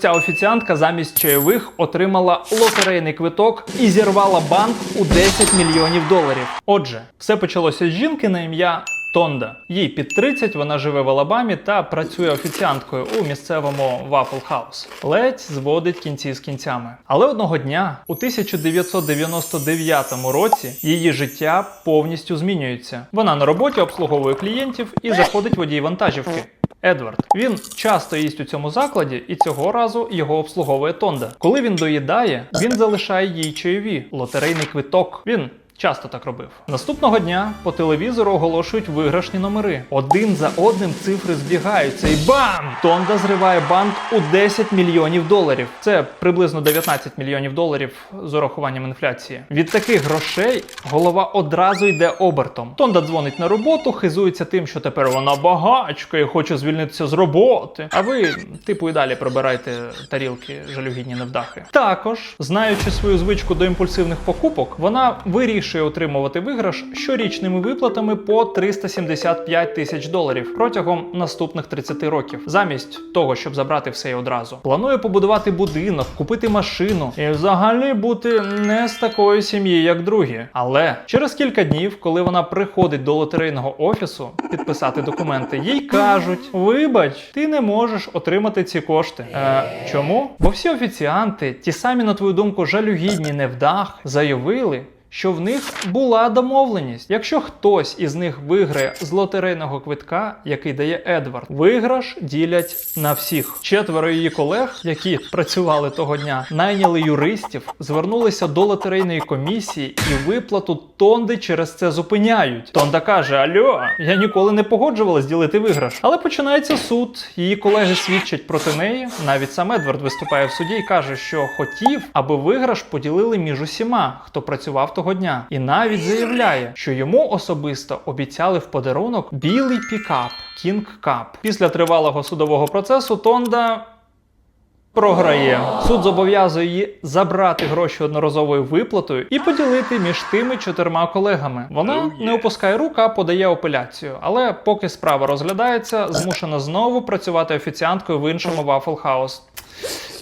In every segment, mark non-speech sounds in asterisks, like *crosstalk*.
Ця офіціантка замість чайових отримала лотерейний квиток і зірвала банк у 10 мільйонів доларів. Отже, все почалося з жінки на ім'я Тонда. Їй під 30, вона живе в Алабамі та працює офіціанткою у місцевому Waffle House. Ледь зводить кінці з кінцями. Але одного дня, у 1999 році, її життя повністю змінюється. Вона на роботі обслуговує клієнтів і заходить водій вантажівки. Едвард. Він часто їсть у цьому закладі, і цього разу його обслуговує Тонда. Коли він доїдає, він залишає їй чайові, лотерейний квиток. Він. Часто так робив. Наступного дня по телевізору оголошують виграшні номери. Один за одним цифри збігаються і бам! Тонда зриває банк у 10 мільйонів доларів. Це приблизно 19 мільйонів доларів з урахуванням інфляції. Від таких грошей голова одразу йде обертом. Тонда дзвонить на роботу, хизується тим, що тепер вона багачка і хоче звільнитися з роботи. А ви, типу, і далі прибирайте тарілки жалюгідні невдахи. Також, знаючи свою звичку до імпульсивних покупок, вона вирішує отримувати виграш щорічними виплатами по 375 тисяч доларів протягом наступних 30 років, замість того, щоб забрати все і одразу. Планує побудувати будинок, купити машину і взагалі бути не з такої сім'ї, як другі. Але через кілька днів, коли вона приходить до лотерейного офісу підписати документи, їй кажуть: Вибач, ти не можеш отримати ці кошти. Е, чому? Бо всі офіціанти, ті самі, на твою думку, жалюгідні невдах, заявили. Що в них була домовленість. Якщо хтось із них виграє з лотерейного квитка, який дає Едвард, виграш ділять на всіх. Четверо її колег, які працювали того дня, найняли юристів, звернулися до лотерейної комісії і виплату Тонди через це зупиняють. Тонда каже: Альо, я ніколи не погоджувалась ділити виграш. Але починається суд. Її колеги свідчать проти неї. Навіть сам Едвард виступає в суді і каже, що хотів, аби виграш поділили між усіма, хто працював того дня, і навіть заявляє, що йому особисто обіцяли в подарунок білий пікап King Cup. Після тривалого судового процесу Тонда. Програє. Суд зобов'язує її забрати гроші одноразовою виплатою і поділити між тими чотирма колегами. Вона не опускає рук, а подає апеляцію. Але поки справа розглядається, змушена знову працювати офіціанткою в іншому Waffle House.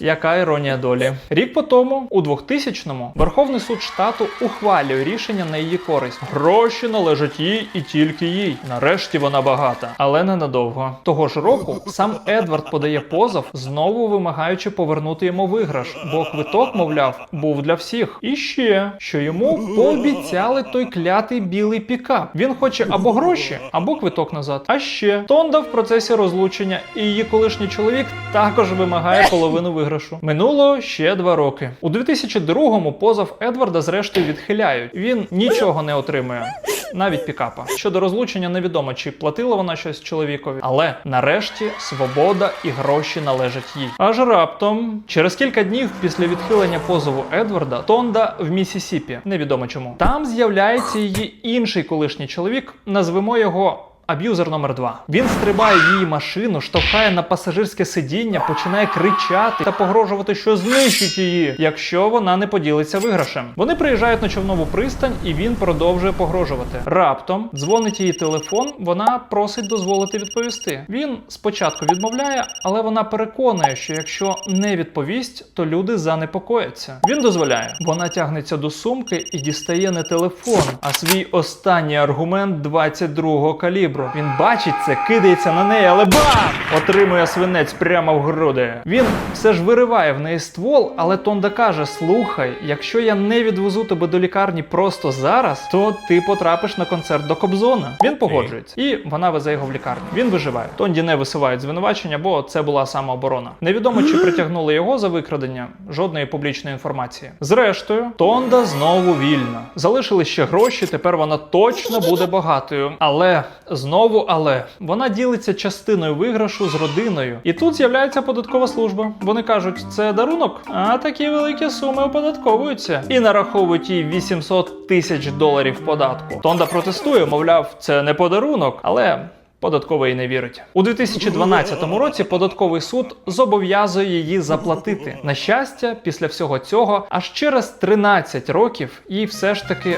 Яка іронія долі? Рік по тому, у 2000-му, Верховний суд штату ухвалює рішення на її користь. Гроші належать їй і тільки їй. Нарешті вона багата, але не надовго. Того ж року сам Едвард подає позов, знову вимагаючи повернути йому виграш, бо квиток, мовляв, був для всіх. І ще що йому пообіцяли той клятий білий пікап. Він хоче або гроші, або квиток назад. А ще Тонда в процесі розлучення, і її колишній чоловік також вимагає половину виграшу. Минуло ще два роки. У 2002-му позов Едварда зрештою відхиляють. Він нічого не отримує. Навіть пікапа. Щодо розлучення, невідомо, чи платила вона щось чоловікові, але нарешті свобода і гроші належать їй. Аж раптом, через кілька днів після відхилення позову Едварда, Тонда в Місісіпі. Невідомо чому. Там з'являється її інший колишній чоловік. Назвемо його. Аб'юзер номер 2 Він стрибає в її машину, штовхає на пасажирське сидіння, починає кричати та погрожувати, що знищить її, якщо вона не поділиться виграшем. Вони приїжджають на човнову пристань, і він продовжує погрожувати. Раптом дзвонить її телефон. Вона просить дозволити відповісти. Він спочатку відмовляє, але вона переконує, що якщо не відповість, то люди занепокояться. Він дозволяє. Вона тягнеться до сумки і дістає не телефон, а свій останній аргумент 22-го калібру. Він бачить це, кидається на неї, але бам! Отримує свинець прямо в груди. Він все ж вириває в неї ствол, але Тонда каже: Слухай, якщо я не відвезу тебе до лікарні просто зараз, то ти потрапиш на концерт до Кобзона. Він погоджується, і вона везе його в лікарню. Він виживає. Тонді не висувають звинувачення, бо це була самооборона. Невідомо чи *gasps* притягнули його за викрадення, жодної публічної інформації. Зрештою, Тонда знову вільна. Залишили ще гроші. Тепер вона точно буде багатою. Але знову, але вона ділиться частиною виграшу з родиною. І тут з'являється податкова служба. Вони кажуть, це дарунок, а такі великі суми оподатковуються і нараховують їй 800 тисяч доларів податку. Тонда протестує, мовляв, це не подарунок, але. Податковий не вірить у 2012 році. Податковий суд зобов'язує її заплатити. На щастя, після всього цього, аж через 13 років їй все ж таки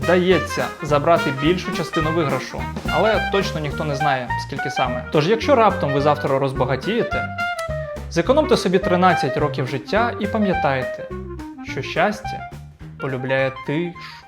вдається забрати більшу частину виграшу, але точно ніхто не знає скільки саме. Тож, якщо раптом ви завтра розбагатієте, Зекономте собі 13 років життя і пам'ятайте, що щастя полюбляє тишу.